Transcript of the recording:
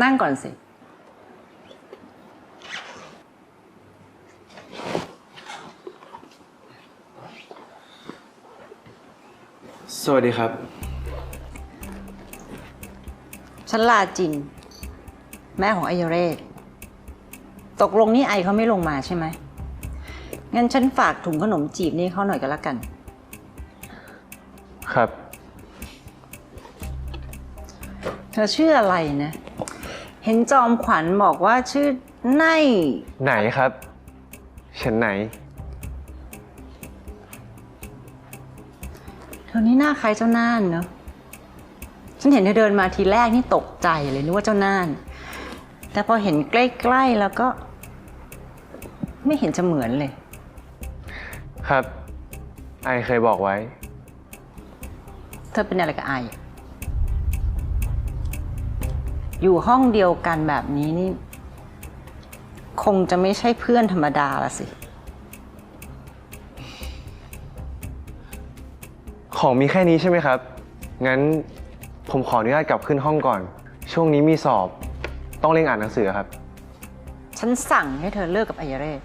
นั่งก่อนสิ สวัสดีครับ ฉันลาจิน แม่ของไอยเรศ ตกลงนี่ไอเขาไม่ลงมาใช่ไหม งั้นฉันฝากถุงขนมจีบนี่เขาหน่อยก็แล้วกัน ครับ เธอชื่ออะไรนะ เห็นจอมขวัญบอกว่าชื่อไนไหนครับ ฉันไหน เธอนี่หน้าคล้ายเจ้าน่านเนอะฉันเห็นเธอเดินมาทีแรกนี่ตกใจเลยนึกว่าเจ้าน่าน แต่พอเห็นใกล้ๆแล้วก็ ไม่เห็นจะเหมือนเลย ครับ ไอเคยบอกไว้ เธอเป็นอะไรกับไอ อะอยู่ห้องเดียวกันแบบนี้นี่ คงจะไม่ใช่เพื่อนธรรมดาละสิ ของมีแค่นี้ใช่ไหมครับ งั้นผมขออนุญาตกลับขึ้นห้องก่อน ช่วงนี้มีสอบ ต้องเร่งอ่านหนังสือครับ ฉันสั่งให้เธอเลิกกับไอยเรศ